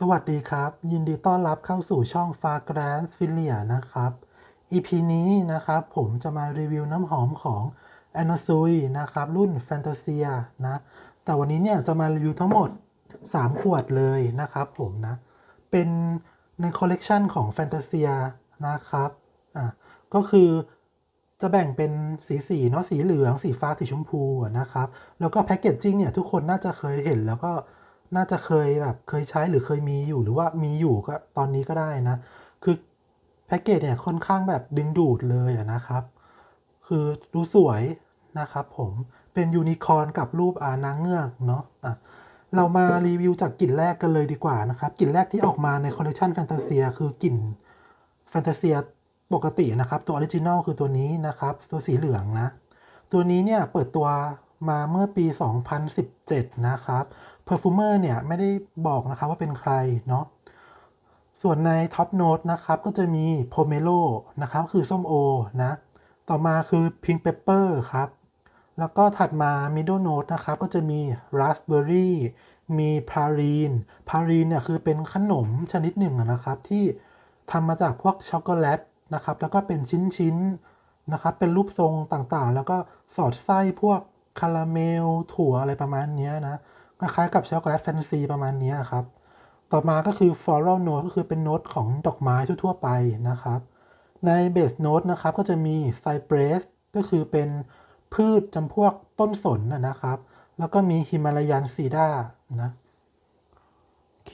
สวัสดีครับ ยินดีต้อนรับเข้าสู่ช่อง f a g r a n c e f i l i a นะครับ EP นี้นะครับผมจะมารีวิวน้ำหอมของ a n a s u i นะครับรุ่น Fantasia นะ แต่วันนี้เนี่ยจะมารีวิวทั้งหมด 3 ขวดเลยนะครับผมนะ เป็นในคอลเลกชันของ Fantasia นะครับอะก็คือจะแบ่งเป็นสีสีเนาะสีเหลือง สีฟ้าสีชมพูนะครับ แล้วก็แพคเกจจิ้งเนี่ยทุกคนน่าจะเคยเห็นแล้วก็ น่าจะเคยแบบเคยใช้หรือเคยมีอยู่หรือว่ามีอยู่ก็ตอนนี้ก็ได้นะ คือแพ็กเกจเนี่ยค่อนข้างแบบดึงดูดเลยนะครับ คือดูสวยนะครับผมเป็นยูนิคอร์นกับรูปอานางเงือกเนาะอะเรามารีวิวจากกลิ่นแรกกันเลยดีกว่านะครับกลิ่นแรกที่ออกมาในคอลเลคชันแฟนตาเซียคือกลิ่นแฟนตาเซียปกตินะครับ ตัวออริจินอลคือตัวนี้นะครับ ตัวสีเหลืองนะ ตัวนี้เนี่ยเปิดตัวมาเมื่อปี 2017 นะครับ Perfumer เนี่ยไม่ได้บอกนะครับว่าเป็นใครเนาะส่วนใน Top Note นะครับก็จะมี Pomelo นะครับคือส้มโอนะต่อมาคือ Pink Pepper ครับแล้วก็ถัดมา Middle Note นะครับก็จะมี Raspberry มี Praline Praline เนี่ยคือเป็นขนมชนิดหนึ่งนะครับ ที่ทำมาจากพวกช็อกโกแลตนะครับ แล้วก็เป็นชิ้นๆนะครับ เป็นรูปทรงต่างๆ แล้วก็สอดไส้พวกคาราเมล ถั่วอะไรประมาณนี้นะ คล้ายกับช็อกโกแลตแฟนซีประมาณนี้ครับ ต่อมาก็คือ floral note ก็คือเป็นโน้ตของดอกไม้ทั่วๆไปนะครับ ในเบสโน้ตนะครับก็จะมี cypress ก็คือเป็นพืชจำพวกต้นสนนะนะครับ แล้วก็มีฮิมาลายันซีดานะโอเค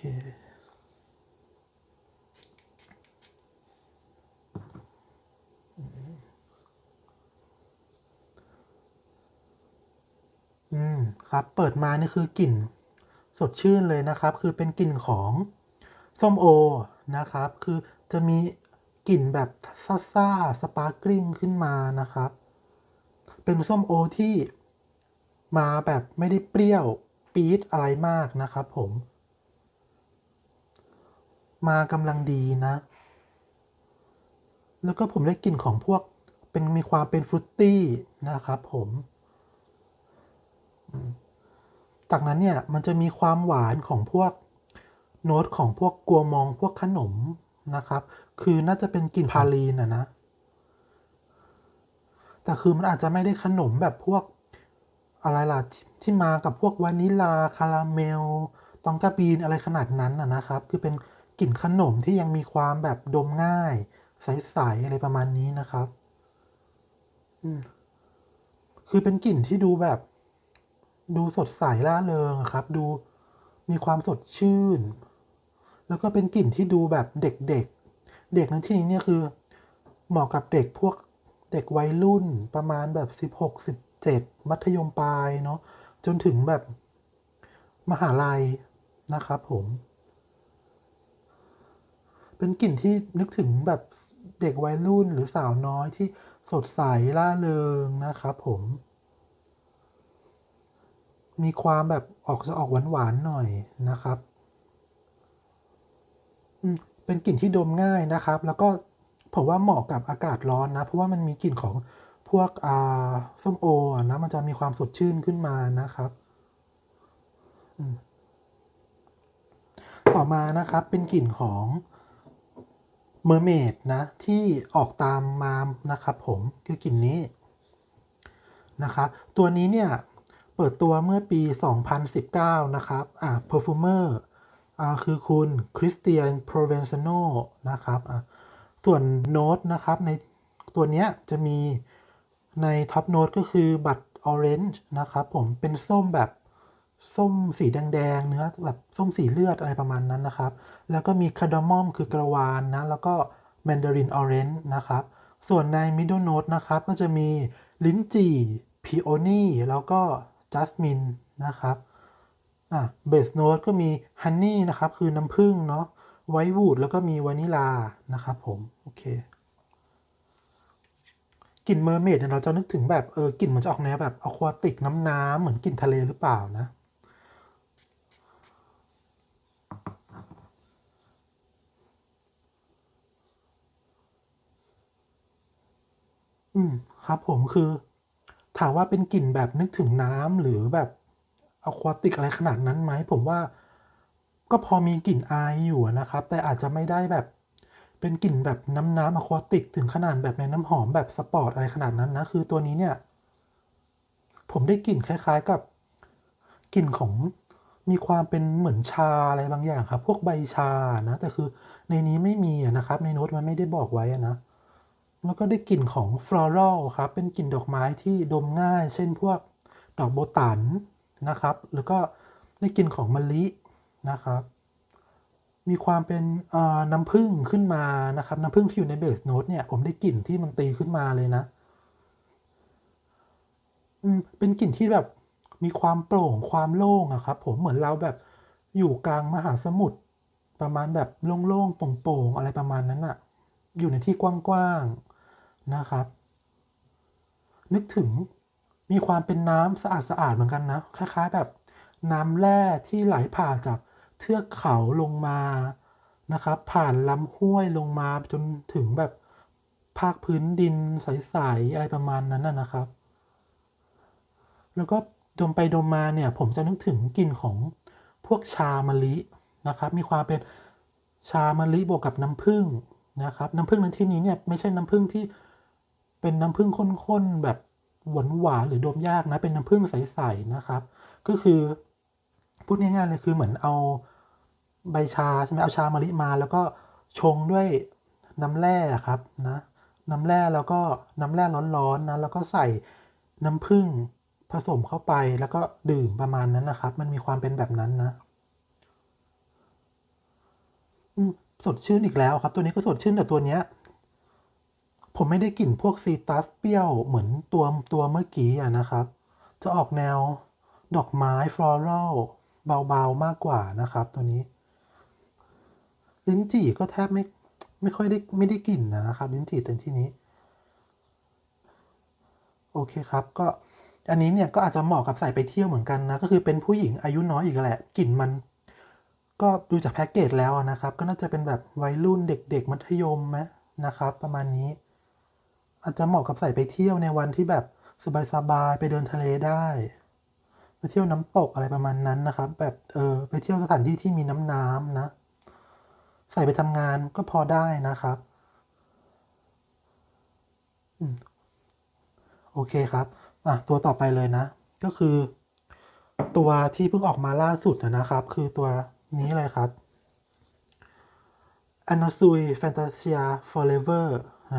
อืมครับ เปิดมานี่คือกลิ่นสดชื่นเลยนะครับ คือเป็นกลิ่นของส้มโอนะครับ คือจะมีกลิ่นแบบซ่าซ่าสปาร์กลิงขึ้นมานะครับ เป็นส้มโอที่มาแบบไม่ได้เปรี้ยวปี๊ดอะไรมากนะครับผม มากำลังดีนะ แล้วก็ผมได้กลิ่นของพวกเป็นมีความเป็นฟรุตตี้นะครับผม จากนั้นเนี่ยมันจะมีความหวานของพวกโน้ตของพวกกัวมองพวกขนมนะครับ คือน่าจะเป็นกลิ่นพาลีนอะนะ แต่คือมันอาจจะไม่ได้ขนมแบบพวกอะไรล่ะที่ที่มากับพวกวานิลาคาราเมล ตองกาบีนอะไรขนาดนั้นอะนะครับ คือเป็นกลิ่นขนมที่ยังมีความแบบดมง่าย ใสๆอะไรประมาณนี้นะครับ คือเป็นกลิ่นที่ดูแบบ ดูสดใสล่าเริงครับ ดูมีความสดชื่น แล้วก็เป็นกลิ่นที่ดูแบบเด็กๆ เด็กในที่นี้เนี่ยคือเหมาะกับเด็กพวกเด็กวัยรุ่นประมาณแบบ 16 17 มัธยมปลายเนาะจนถึงแบบมหาลัยนะครับผม เป็นกลิ่นที่นึกถึงแบบเด็กวัยรุ่นหรือสาวน้อยที่สดใสล่าเริงนะครับผม มีความแบบออกจะออกหวานๆหน่อยนะครับ เป็นกลิ่นที่ดมง่ายนะครับ แล้วก็ผมว่าเหมาะกับอากาศร้อนนะ เพราะว่ามันมีกลิ่นของพวกอ่าส้มโอนะ มันจะมีความสดชื่นขึ้นมานะครับต่อมานะครับเป็นกลิ่นของเมอร์เมดนะ ที่ออกตามมานะครับผมคือกลิ่นนี้นะครับตัวนี้เนี่ย เปิดตัวเมื่อปี 2019 นะครับ อ่า perfumer อ่า คือคุณคริสเตียนโปรเวนซโนนะครับอ่าส่วนโน้ตนะครับ ในตัวเนี้ยจะมีในท็อปโน้ตก็คือบัตรออเรนจ์นะครับผม เป็นส้มแบบส้มสีแดงๆ เนื้อแบบส้มสีเลือดอะไรประมาณนั้นนะครับ แล้วก็มีคาร์ดามอมคือกระวานนะ แล้วก็แมนดารินออเรนจ์นะครับ ส่วนในมิดเดิลโน้ตนะครับ ก็จะมีลิ้นจี่พีโอนี่แล้วก็ จัสมินนะครับอะเบสโน้ตก็มีฮันนี่นะครับ คือน้ำผึ้งเนาะไวท์วูดแล้วก็มีวานิลานะครับผม โอเคกลิ่นเมอร์เมดเนี่ยเราจะนึกถึงแบบเออกลิ่นมันจะออกแนวแบบอควาติกน้ำน้ำเหมือนกลิ่นทะเลหรือเปล่านะ อืม ครับผมคือ ถามว่าเป็นกลิ่นแบบนึกถึงน้ำหรือแบบอควาติกอะไรขนาดนั้นไหมผมว่าก็พอมีกลิ่นอายอยู่นะครับ แต่อาจจะไม่ได้แบบเป็นกลิ่นแบบน้ำน้ำอะควาติกถึงขนาดแบบในน้ำหอมแบบสปอร์ตอะไรขนาดนั้นนะ คือตัวนี้เนี่ย ผมได้กลิ่นคล้าย ๆกับกลิ่นของมีความเป็นเหมือนชาอะไรบางอย่างครับ พวกใบชานะ แต่คือในนี้ไม่มีนะครับ ในโน้ตมันไม่ได้บอกไว้นะ แล้วก็ได้กลิ่นของฟลอรัลครับ เป็นกลิ่นดอกไม้ที่ดมง่าย เช่นพวกดอกโบตันนะครับ แล้วก็ได้กลิ่นของมะลินะครับ มีความเป็นน้ำผึ้งขึ้นมานะครับ น้ำผึ้งที่อยู่ในเบสโน้ตเนี่ยผมได้กลิ่นที่มันตีขึ้นมาเลยนะอืมเป็นกลิ่นที่แบบมีความโปร่งความโล่งอะครับ ผมเหมือนเราแบบอยู่กลางมหาสมุทรประมาณแบบโล่งๆโปร่งๆอะไรประมาณนั้นอะอยู่ในที่กว้างๆ นะครับ นึกถึงมีความเป็นน้ำสะอาดๆเหมือนกันนะ คล้าย ๆ แบบน้ำแร่ที่ไหลผ่านจากเทือกเขาลงมานะครับ ผ่านลำห้วยลงมาจนถึงแบบภาคพื้นดินใสๆอะไรประมาณนั้นนะนะครับ แล้วก็ดมไปดมมาเนี่ย ผมจะนึกถึงกลิ่นของพวกชามะลินะครับ มีความเป็นชามะลิบวกกับน้ำผึ้งนะครับ น้ำผึ้งในที่นี้เนี่ยไม่ใช่น้ำผึ้งที่ เป็นน้ำผึ้งข้นๆแบบหวานหวานๆหรือดมยากนะ เป็นน้ำผึ้งใสๆนะครับ ก็คือพูดง่ายๆเลยคือเหมือนเอาใบชาใช่ไหมเอาชามะลิมา แล้วก็ชงด้วยน้ำแร่ครับนะน้ำแร่แล้วก็น้ำแร่ร้อนๆนะแล้วก็ใส่น้ำผึ้งผสมเข้าไปแล้วก็ดื่มประมาณนั้นนะครับ มันมีความเป็นแบบนั้นนะสดชื่นอีกแล้วครับ ตัวนี้ก็สดชื่นแต่ตัวเนี้ย ผมไม่ได้กลิ่นพวกซีตัสเปรี้ยวเหมือนตัวตัวเมื่อกี้อะนะครับ จะออกแนวดอกไม้ฟลอรัลเบาๆมากกว่านะครับ ตัวนี้ ลิ้นจี่ก็แทบไม่ไม่ค่อยได้ไม่ได้กลิ่นนะครับ ลิ้นจี่เต็มที่นี้ โอเคครับก็อันนี้เนี่ยก็อาจจะเหมาะกับใส่ไปเที่ยวเหมือนกันนะ ก็คือเป็นผู้หญิงอายุน้อยอีกแหละกลิ่นมัน ก็ดูจากแพ็กเกจแล้วนะครับ ก็น่าจะเป็นแบบวัยรุ่นเด็ก ๆ มัธยมไหมนะครับ ประมาณนี้ อาจจะเหมาะกับใส่ไปเที่ยวในวันที่แบบสบายๆไปเดินทะเลได้ไปเที่ยวน้ำตกอะไรประมาณนั้นนะครับ แบบเออไปเที่ยวสถานที่ที่มีน้ำน้ำนะ ใส่ไปทำงานก็พอได้นะครับอโอเคครับอะตัวต่อไปเลยนะ ก็คือ ตัวที่เพิ่งออกมาล่าสุดนะครับ คือตัวนี้เลยครับ a n a s u i Fantasia Forever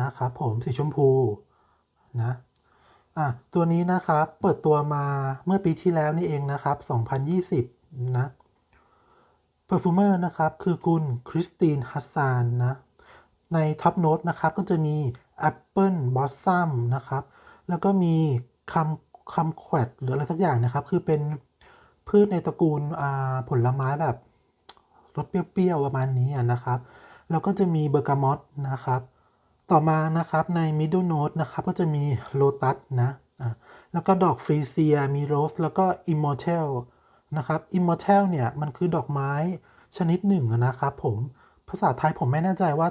นะครับผมสีชมพูนะอะตัวนี้นะครับเปิดตัวมาเมื่อปีที่แล้วนี่เองนะครับ 2020 นะ Perfumer นะครับ คือคุณคริสตินฮัสซานนะในท็อปโน้ตนะครับก็จะมี Apple Blossom นะครับ แล้วก็มีคำคำแขวดหรืออะไรสักอย่างนะครับ คือเป็นพืชในตระกูลผลไม้แบบรสเปรี้ยวๆประมาณนี้นะครับ แล้วก็จะมีเบอร์กามอตนะครับ ต่อมานะครับใน middle note นะครับก็จะมีโลตัสนะะแล้วก็ดอกฟรีเซียมีโรสแล้วก็ immortal นะครับ immortal เนี่ยมันคือดอกไม้ชนิดหนึ่งนะครับผมภาษาไทยผมไม่แน่ใจว่า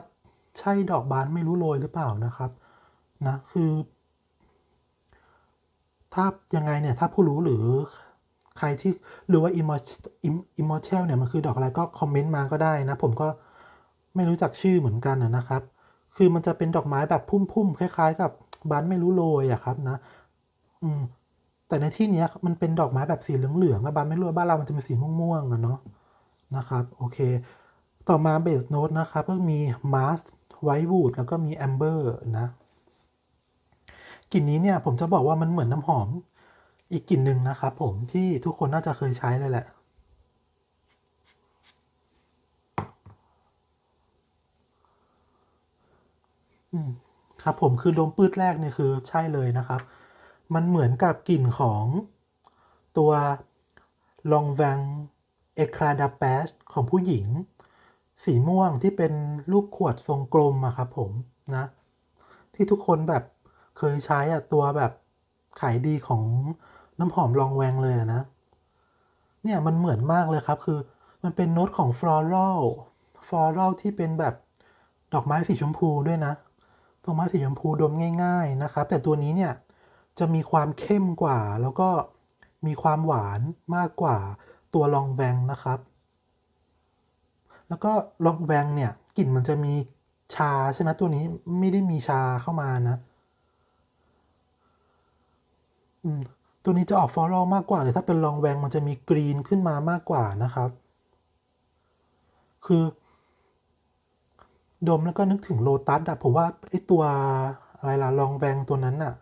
ใช่ดอกบานไม่รู้โรยหรือเปล่านะครับนะคือ ถ้ายังไงเนี่ยถ้าผู้รู้หรือใครที่หรือว่า immortal เนี่ยมันคือดอกอะไรก็คอมเมนต์มาก็ได้นะ ผมก็ไม่รู้จักชื่อเหมือนกันนะครับ คือมันจะเป็นดอกไม้แบบพุ่มๆคล้าย ๆ กับบานไม่รู้โรยอะครับนะ อืม แต่ในที่เนี้ยมันเป็นดอกไม้แบบสีเหลืองๆอะบานไม่รู้บ้านเรามันจะเป็นสีม่วงๆอะเนาะนะครับ โอเค ต่อมาเบสโน้ตนะครับก็มีมาสไวท์วูดแล้วก็มีแอมเบอร์นะกลิ่นนี้เนี่ยผมจะบอกว่ามันเหมือนน้ำหอมอีกกลิ่นหนึ่งนะครับผมที่ทุกคนน่าจะเคยใช้เลยแหละ ครับผมคือดมปื้ดแรกเนี่ยคือใช่เลยนะครับ มันเหมือนกับกลิ่นของตัวลองแวงเอคลาดาแปชของผู้หญิง สีม่วงที่เป็นรูปขวดทรงกลมอะครับผมนะ ที่ทุกคนแบบเคยใช้อะตัวแบบขายดีของน้ำหอมลองแวงเลยนะ เนี่ยมันเหมือนมากเลยครับ คือมันเป็นโน้ตของฟลอรัลฟลอรัลที่เป็นแบบดอกไม้สีชมพูด้วยนะ ดอกไม้สีชมพูดมง่ายๆนะครับ แต่ตัวนี้เนี่ยจะมีความเข้มกว่า แล้วก็มีความหวานมากกว่าตัวลองแวงนะครับ แล้วก็ลองแวงเนี่ยกลิ่นมันจะมีชาใช่ไหมตัวนี้ไม่ได้มีชาเข้ามานะตัวนี้จะออกฟลอรัลมากกว่าแต่ถ้าเป็นลองแวงมันจะมีกรีนขึ้นมามากกว่านะครับ คือ ดมแล้วก็นึกถึงโลตัสอะผมว่าไอตัวอะไรล่ะลองแวงตัวนั้นอะ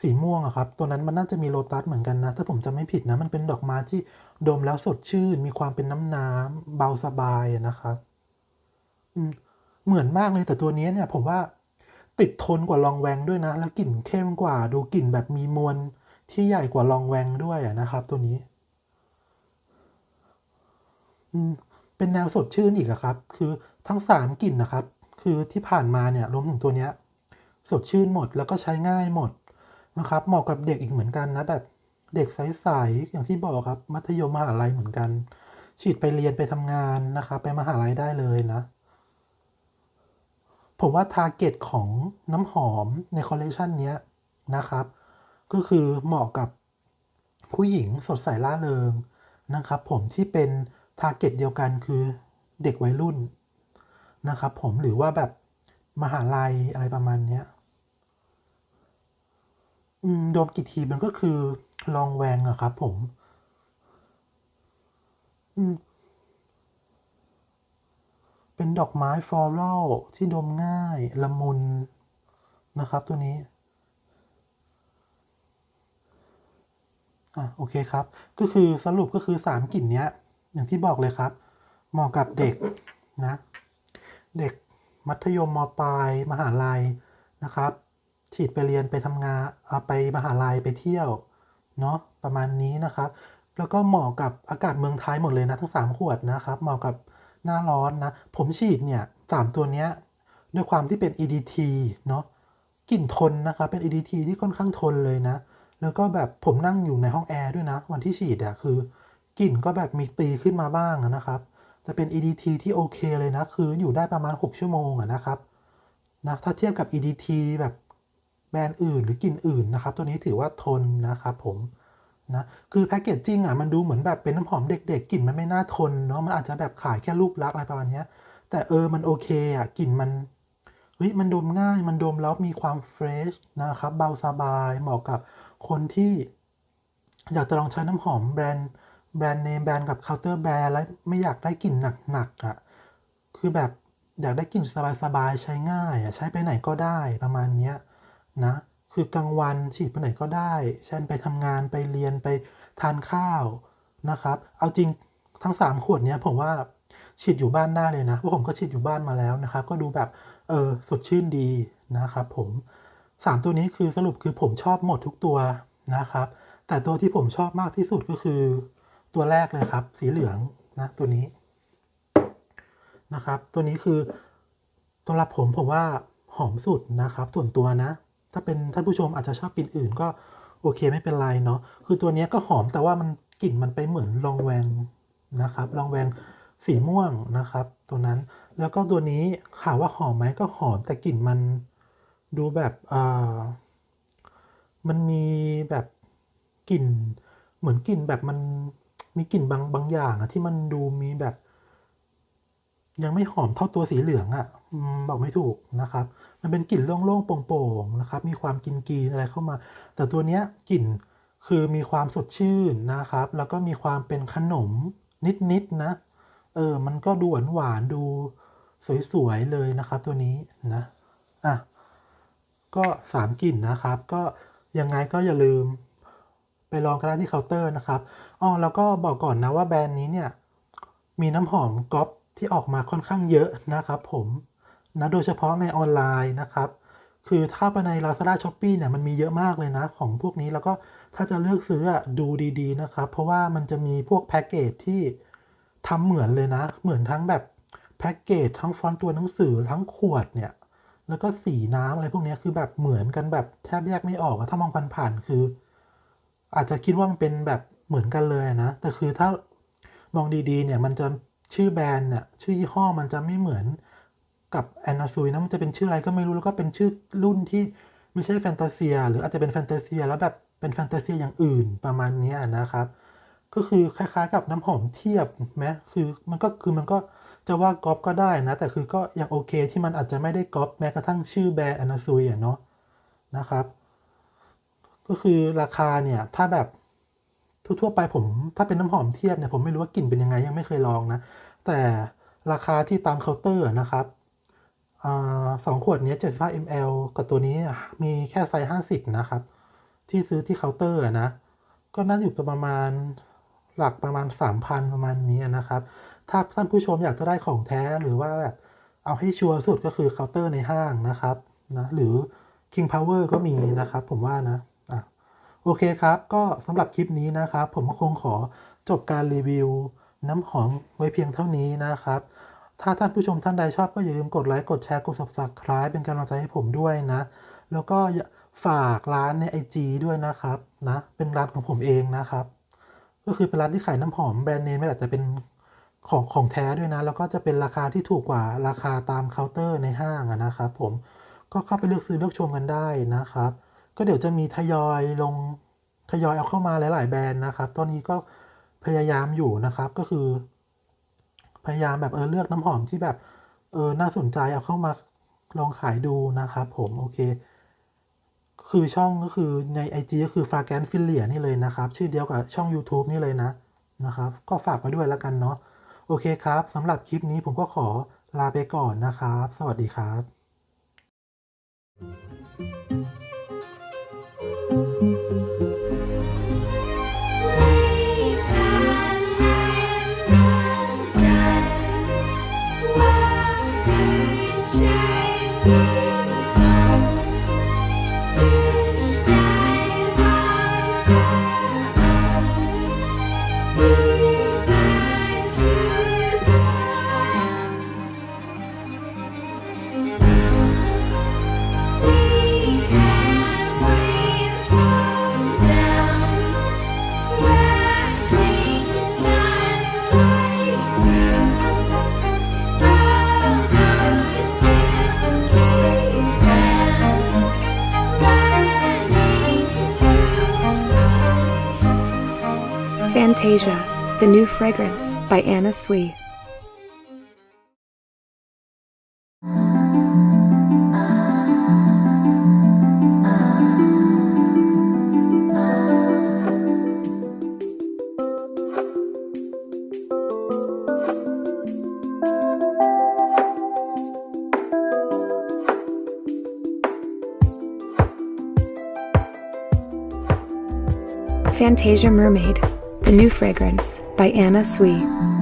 สีม่วงอะครับ ตัวนั้นมันน่าจะมีโลตัสเหมือนกันนะ ถ้าผมจำไม่ผิดนะ มันเป็นดอกไม้ที่ดมแล้วสดชื่น มีความเป็นน้ำน้ำเบาสบายอะนะครับเหมือนมากเลยแต่ตัวนี้เนี่ย ผมว่าติดทนกว่าลองแวงด้วยนะ แล้วกลิ่นเข้มกว่า ดูกลิ่นแบบมีมวลที่ใหญ่กว่าลองแวงด้วยนะครับ ตัวนี้ อืม เป็นแนวสดชื่นอีกครับ คือทั้งสามกลิ่นนะครับ คือที่ผ่านมาเนี่ยรวมถึงตัวเนี้ยสดชื่นหมดแล้วก็ใช้ง่ายหมดนะครับ เหมาะกับเด็กอีกเหมือนกันนะแบบเด็กใสๆอย่างที่บอกครับ มัธยมมหาลัยเหมือนกัน ฉีดไปเรียนไปทำงานนะครับ ไปมหาลัยได้เลยนะ ผมว่าทาร์เก็ตของน้ำหอมในคอลเลกชันนี้นะครับ ก็คือเหมาะกับผู้หญิงสดใสล่าเริงนะครับ ผมที่เป็น ทาร์เก็ตเดียวกันคือเด็กวัยรุ่นนะครับผมหรือว่าแบบมหาลัยอะไรประมาณเนี้ยโดมกี่ทีมันก็คือลองแวงอะครับผมเป็นดอกไม้ฟลอรัลที่ดมง่ายละมุนนะครับตัวนี้ อะโอเคครับ ก็คือสรุปก็คือสามกลิ่นเนี้ย อย่างที่บอกเลยครับเหมาะกับเด็กนะ เด็กมัธยมมปลายมหาลัยนะครับ ฉีดไปเรียนไปทำงานเอาไปมหาลัยไปเที่ยวเนาะประมาณนี้นะครับ แล้วก็เหมาะกับอากาศเมืองไทยหมดเลยนะทั้งสามขวดนะครับเหมาะกับหน้าร้อนนะ ผมฉีดเนี่ยสามตัวเนี้ยด้วยความที่เป็น EDT เนาะกลิ่นทนนะครับเป็น EDT ที่ค่อนข้างทนเลยนะ แล้วก็แบบผมนั่งอยู่ในห้องแอร์ด้วยนะ วันที่ฉีดอะคือ กลิ่นก็แบบมีตีขึ้นมาบ้างนะครับ แต่เป็น EDT ที่โอเคเลยนะ คืออยู่ได้ประมาณ 6 ชั่วโมงนะครับนะถ้าเทียบกับ EDT แบบแบรนด์อื่นหรือกลิ่นอื่นนะครับ ตัวนี้ถือว่าทนนะครับผมนะคือแพคเกจจิ้งอะมันดูเหมือนแบบเป็นน้ำหอมเด็กๆกลิ่นมันไม่น่าทนเนาะมันอาจจะแบบขายแค่รูปลักษณ์อะไรประมาณนี้แต่เออมันโอเคอะกลิ่นมันเฮ้ยมันดมง่ายมันดมแล้วมีความเฟรชนะครับเบาสบายเหมาะกับคนที่อยากจะลองใช้น้ำหอมแบรนด์ แบรนด์เนมแบรนด์กับเคาน์เตอร์แบรนด์แล้วไม่อยากได้กลิ่นหนักๆอะ คือแบบอยากได้กลิ่นสบายๆ ใช้ง่ายอะ ใช้ไปไหนก็ได้ประมาณเนี้ยนะ คือกลางวันฉีดไปไหนก็ได้เช่นไปทำงานไปเรียนไปทานข้าวนะครับ เอาจริงทั้ง 3 ขวดเนี้ยผมว่าฉีดอยู่บ้านได้เลยนะเพราะผมก็ฉีดอยู่บ้านมาแล้วนะครับ ก็ดูแบบเออสดชื่นดีนะครับผม 3 ตัวนี้คือสรุปคือผมชอบหมดทุกตัวนะครับ แต่ตัวที่ผมชอบมากที่สุดก็คือ ตัวแรกเลยครับ สีเหลืองนะตัวนี้นะครับ ตัวนี้คือสำหรับผมผมว่าหอมสุดนะครับ ส่วนตัวนะ ถ้าเป็นท่านผู้ชมอาจจะชอบกลิ่นอื่น ก็โอเคไม่เป็นไรเนาะคือตัวนี้ก็หอมแต่ว่ามันกลิ่นมันไปเหมือนลองแวงนะครับลองแวงสีม่วงนะครับ ตัวนั้นแล้วก็ตัวนี้ถามว่าหอมไหมก็หอมแต่กลิ่นมันดูแบบเอ่ามันมีแบบกลิ่นเหมือนกลิ่นแบบมัน มีกลิ่นบางบางอย่างอะที่มันดูมีแบบ ยังไม่หอมเท่าตัวสีเหลืองอะ่ะบอกไม่ถูกนะครับ มันเป็นกลิ่นโล่งๆโป่งๆนะครับ มีความกินกีนอะไรเข้ามา แต่ตัวเนี้ยกลิ่นคือมีความสดชื่นนะครับ แล้วก็มีความเป็นขนมนิดๆนะ เออ มันก็ดูหวานๆดูสวยๆเลยนะครับ ตัวนี้นะ อะ ก็สามกลิ่นนะครับ ก็ยังไงก็อย่าลืม ไปลองกันได้ที่เคาน์เตอร์นะครับอ๋อแล้วก็บอกก่อนนะว่าแบรนด์นี้เนี่ยมีน้ำหอมก๊อปที่ออกมาค่อนข้างเยอะนะครับผมนะโดยเฉพาะในออนไลน์นะครับคือถ้าไปใน Lazada s h o p e e เนี่ยมันมีเยอะมากเลยนะของพวกนี้แล้วก็ถ้าจะเลือกซื้อดูดีๆนะครับ เพราะว่ามันจะมีพวกแพ็กเกจที่ทำเหมือนเลยนะ เหมือนทั้งแบบแพ็กเกจทั้งฟอนต์ตัวหนังสือทั้งขวดเนี่ยแล้วก็สีน้ำอะไรพวกนี้คือแบบเหมือนกันแบบแทบแยกไม่ออกถ้ามองผ่านๆคือ อาจจะคิดว่ามันเป็นแบบเหมือนกันเลยนะ แต่คือถ้ามองดีๆเนี่ยมันจะชื่อแบรนด์เนี่ยชื่อยี่ห้อมันจะไม่เหมือนกับแอนนาซุยนะมันจะเป็นชื่ออะไรก็ไม่รู้แล้วก็เป็นชื่อรุ่นที่ไม่ใช่แฟนตาเซีย หรืออาจจะเป็นแฟนตาเซียแล้วแบบเป็นแฟนตาเซียอย่างอื่นประมาณนี้นะครับ ก็คือคล้ายๆกับน้ำหอมเทียบไหมคือมันก็คือมันก็จะว่าก๊อปก็ได้นะ แต่คือก็ยังโอเคที่มันอาจจะไม่ได้ก๊อปแม้กระทั่งชื่อแบรนด์แอนนาซุยอะเนาะนะครับ ก็คือราคาเนี่ยถ้าแบบทั่วๆไปผมถ้าเป็นน้ำหอมเทียบเนี่ยผมไม่รู้ว่ากลิ่นเป็นยังไงยังไม่เคยลองนะ แต่ราคาที่ตามเคาน์เตอร์นะครับอสองขวดนี้75 ml กับตัวนี้มีแค่ไซส์50 นะครับ ที่ซื้อที่เคาน์เตอร์นะ ก็น่าอยู่ประมาณหลักประมาณ 3,000 ประมาณนี้นะครับ ถ้าท่านผู้ชมอยากจะได้ของแท้หรือว่าแบบเอาให้ชัวร์สุดก็คือเคาน์เตอร์ในห้างนะครับนะหรือ King Power ก็มีนะครับผมว่านะ โอเคครับ ก็สำหรับคลิปนี้นะครับ ผมก็คงขอจบการรีวิว น้ำหอมไว้เพียงเท่านี้นะครับ ถ้าท่านผู้ชมท่านใดชอบก็อย่าลืมกดไลค์ กดแชร์ กด subscribe เป็นกำลังใจให้ผมด้วยนะ แล้วก็ฝากร้านใน IG ด้วยนะครับนะเป็นร้านของผมเองนะครับ ก็คือเป็นร้านที่ขายน้ำหอมแบรนด์เนมไม่แต่จะเป็นของของแท้ด้วยนะ แล้วก็จะเป็นราคาที่ถูกกว่าราคาตามเคาน์เตอร์ในห้างนะครับ ผมก็เข้าไปเลือกซื้อเลือกชมกันได้นะครับ ก็เดี๋ยวจะมีทยอยลงทยอยเอาเข้ามาหลาย ๆ แบรนด์นะครับ ตอนนี้ก็พยายามอยู่นะครับก็คือ พยายามแบบเออเลือกน้ำหอมที่แบบเออน่าสนใจเอาเข้ามาลองขายดูนะครับผมโอเค คือช่องก็คือใน IG ก็คือ f r a g a n f i l i a นี่เลยนะครับ ชื่อเดียวกับช่อง YouTube นี่เลยนะนะครับ ก็ฝากไว้ด้วยแล้วกันเนาะโอเคครับสำหรับคลิปนี้ผมก็ขอลาไปก่อนนะครับ สวัสดีครับ fragrance by Anna Sui. Fantasia Mermaid, the new fragrance by Anna Sui.